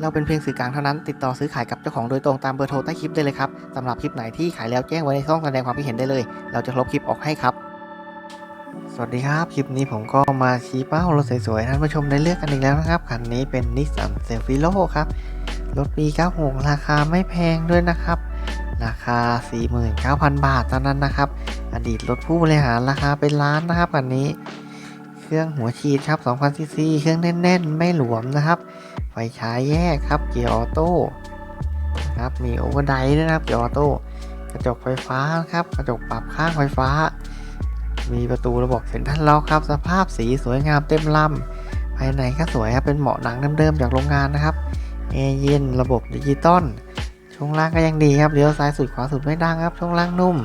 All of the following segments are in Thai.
เราเป็นเพียงสื่อกลางเท่านั้น ติดต่อซื้อขายกับเจ้าของโดยตรงตามเบอร์โทรใต้คลิปได้เลยครับสำหรับคลิปไหนที่ขายแล้วแจ้งไว้ในช่องแสดงความคิดเห็นได้เลย เราจะลบคลิปออกให้ครับ สวัสดีครับ คลิปนี้ผมก็มาชี้เป้ารถสวยๆท่านผู้ชมได้เลือกกันอีกแล้วนะครับคันนี้เป็น Nissan c e l f i l o ครับรถปี 96 ราคาไม่แพงด้วยนะครับ ราคา 49,000 บาทเท่านั้นนะครับ อดีตรถผู้บริหารราคาเป็นล้านนะครับคันนี้ เครื่องหัวฉีดครับ 2,000ซีซีเครื่องแน่นๆ ไม่หลวมนะครับ ไฟฉายแยกครับ เกียร์ออโต้นะครับ มีโอเวอร์ไดด้วยนะครับ เกียร์ออโต้ กระจกไฟฟ้าครับ กระจกปรับข้างไฟฟ้า มีประตูระบบเซ็นทรัลล็อกครับ สภาพสีสวยงามเต็มลำภายในก็สวยครับ เป็นเหมาะหนังเดิมๆจากโรงงานนะครับแอร์เย็นระบบดิจิตอล ช่วงล่างก็ยังดีครับ เลี้ยวซ้ายสุดขวาสุดไม่ดังครับ ช่วงล่างนุ่ม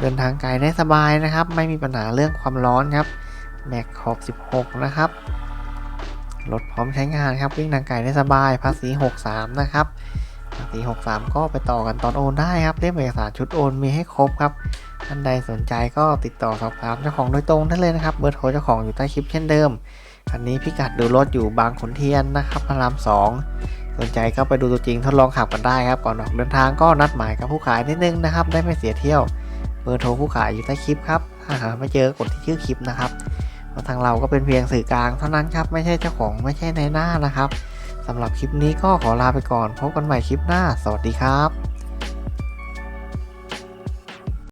เดินทางไกลได้สบายนะครับ ไม่มีปัญหาเรื่องความร้อนครับ แม็กขอบ16 นะครับ รถพร้อมใช้งานครับ วิ่งทางไกลได้สบาย ภาษี 63 นะครับ ภาษี 63 ก็ไปต่อกันตอนโอนได้ครับ เล่มเอกสารชุดโอนมีให้ครบครับ ท่านใดสนใจก็ติดต่อสอบถามเจ้าของโดยตรงได้เลยนะครับ เบอร์โทรเจ้าของอยู่ใต้คลิปเช่นเดิม คันนี้พิกัดดูรถอยู่บางขุนเทียนนะครับพระราม 2สนใจก็ไปดูตัวจริงทดลองขับกันได้ครับ ก่อนออกเดินทางก็นัดหมายกับผู้ขายนิดนึงนะครับ ได้ไม่เสียเที่ยว เบอร์โทรผู้ขายอยู่ใต้คลิปครับถ้าหาไม่เจอกดที่ชื่อคลิปนะครับ ทางเราก็เป็นเพียงสื่อกลางเท่านั้นครับ ไม่ใช่เจ้าของไม่ใช่ในหน้านะครับสำหรับคลิปนี้ก็ขอลาไปก่อน พบกันใหม่คลิปหน้า สวัสดีครับ